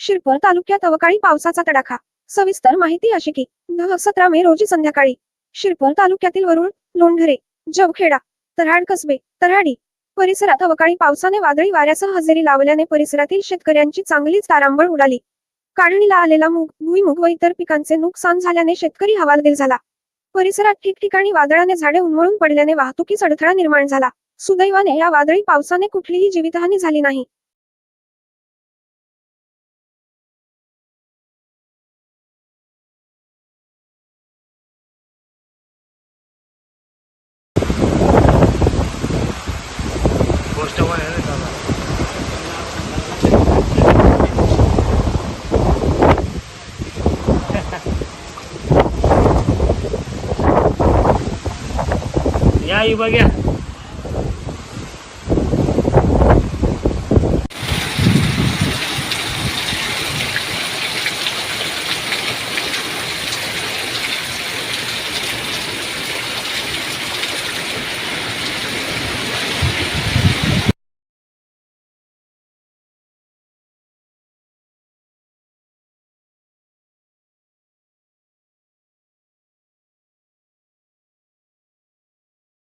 शिरपूर तालुक्यात अवकाळी पावसाचा तडाखा. सविस्तर माहिती अशी की सतरा मे रोजी संध्याकाळी शिरपूर तालुक्यातील वरुळ लोंढरे जवखेडा तराड कसबे तराडी परिसरात अवकाळी पावसाने वादळी वाऱ्यासह हजेरी लावल्याने परिसरातील शेतकऱ्यांची चांगलीच तारांबळ उडाली. काढणीला आलेला मूग भुईमुग व इतर पिकांचे नुकसान झाल्याने शेतकरी हवालदिल झाला. परिसरात ठिकठिकाणी वादळाने झाडे उन्मळून पडल्याने वाहतुकीस अडथळा निर्माण झाला. सुदैवाने या वादळी पावसाने कुठलीही जीवितहानी झाली नाही. જવાય હવે દાદા Ya, you bagian.